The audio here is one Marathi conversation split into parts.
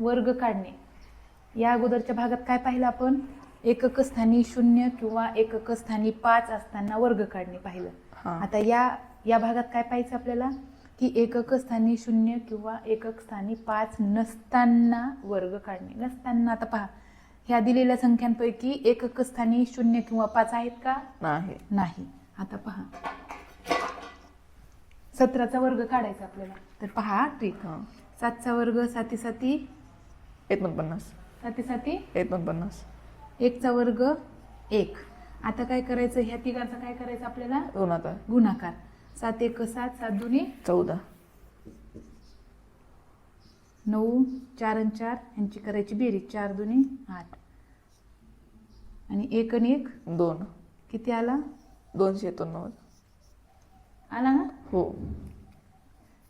वर्ग काढणे. या अगोदरच्या भागात काय पाहिलं आपण? एकक स्थानी शून्य किंवा एकक स्थानी पाच असताना वर्ग काढणे पाहिलं. आता या या भागात काय पाहायचं आपल्याला? की एकक स्थानी शून्य किंवा एकक स्थानी पाच नसताना वर्ग काढणे. नसताना आता पहा ह्या दिलेल्या संख्यांपैकी एकक स्थानी शून्य किंवा पाच आहेत का? नाही. आता पहा. सतराचा वर्ग काढायचा आपल्याला. तर पहा ट्रिक. सातचा वर्ग साती साती एकोणपन्नास. साती साती? एकोणपन्नास. एकचा वर्ग एक. आता काय करायचं? ह्या तिघांचा काय करायचं आपल्याला? गुणाकार. गुणाकार. सात एक सात सात दोन्ही चौदा. नऊ चार आणि चार यांची करायची बेरीज. चार दोन्ही आठ. आणि एक आणि एक? दोन. किती आला? दोनशे एकोणनव्वद. आला ना? हो.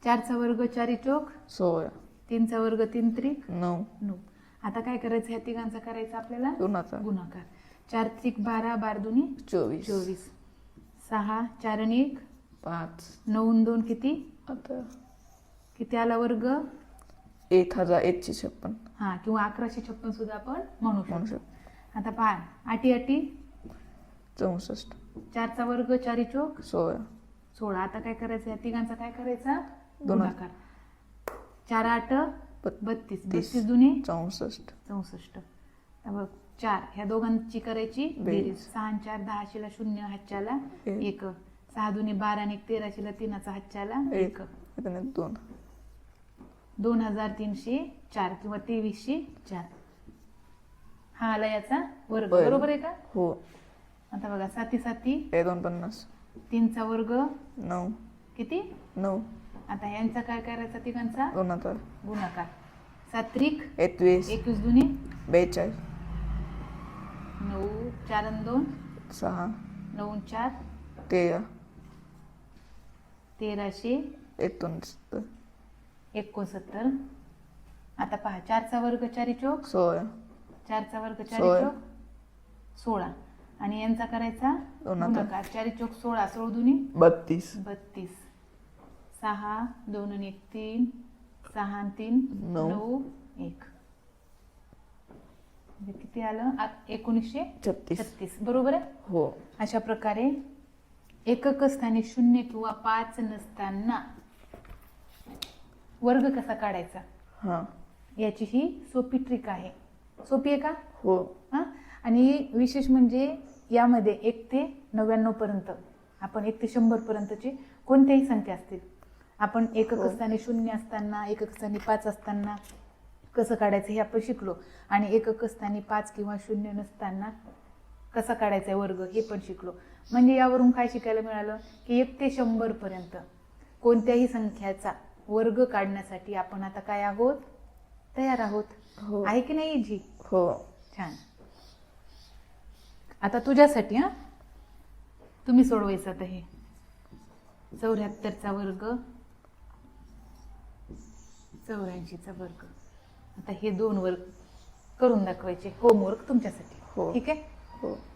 चारचा वर्ग चारी चोक? सोळा. तीनचा वर्ग तीन त्रिक नऊ. नऊ. आता काय करायचं? ह्या तिघांचा करायचा आपल्याला? गुणाकार. गुणाकार. चार त्रिक बारा बार दोन्ही चोवीस. चोवीस. सहा चार आणि एक. पाच. नऊ दोन किती? आता. किती आला वर्ग? एक हजार एकशे छप्पन. हा किंवा अकराशे छप्पन सुद्धा आपण म्हणू शकतो. आता पहा आटी आटी. चौसष्ट. चारचा वर्ग चारी चोक. सोळा. सोळा. आता काय करायचं? या तिघांचा काय करायचा? दोन. गुणाकार. चार आठ बत्तीस. बत्तीस दुने? चौसष्ट. चौसष्ट. बघ चार. ह्या दोघांची करायची बेरीज. सहा चार दहाशेला शून्य हातच्याला एक. एक. सहा दुने बारा आणि एक तेराशेला तीनाचा हातच्याला एक. दोन. दोन हजार तीनशे चार किंवा तेवीसशे चार. हा आला याचा वर्ग. बरं. बरोबर आहे का? हो. आता बघा साती साती. एकोणपन्नास तीनचा वर्ग. नऊ. किती? नऊ. आता यांचा काय करायचा तिघांचा? गुणाकार. गुणाकार. सात्रिक एकवीस. एकवीस दुने? बेचाळीस. नऊ चार आणि दोन? सहा. नऊ आणि चार? तेरा. तेराशे? एकोणसत्तर. एकोणसत्तर. आता पहा चारचा वर्ग चारी चौक? सोळा. चारचा वर्ग चारी सोळा. चौक? सोळा. आणि यांचा करायचा? गुणाकार. गुणाकार. चारी चौक सोळा सोळ दुनी? बत्तीस. बत्तीस. सहा दोन आणि एक तीन. सहा तीन नऊ. एक. म्हणजे किती आलं? एकोणीसशे छत्तीस. छत्तीस. बरोबर आहे? हो. अशा प्रकारे एकक स्थानी शून्य किंवा पाच नसताना वर्ग कसा काढायचा? हा. याची ही सोपी ट्रिक आहे. सोपी आहे का? हो. हा? आणि विशेष म्हणजे यामध्ये एक ते नव्याण्णव पर्यंत आपण एक ते शंभर पर्यंतची कोणत्याही संख्या असतील आपण एकक हो. स्थानी शून्य असताना एकक स्थानी पाच असताना कसं काढायचं हे आपण शिकलो. आणि एकक स्थानी पाच किंवा शून्य नसताना कसा काढायचा आहे वर्ग हे पण शिकलो. म्हणजे यावरून काय शिकायला मिळालं? की एक ते शंभर पर्यंत कोणत्याही संख्याचा वर्ग काढण्यासाठी आपण आता काय आहोत? तयार आहोत. हो. आहे की नाही जी हो. छान. आता तुझ्यासाठी हा? तुम्ही सोडवायचं आता हे. चौऱ्याहत्तरचा वर्ग चौऱ्याऐंशीचा वर्ग. आता हे दोन वर्ग करून दाखवायचे. होमवर्क तुमच्यासाठी. हो. ठीक आहे? हो.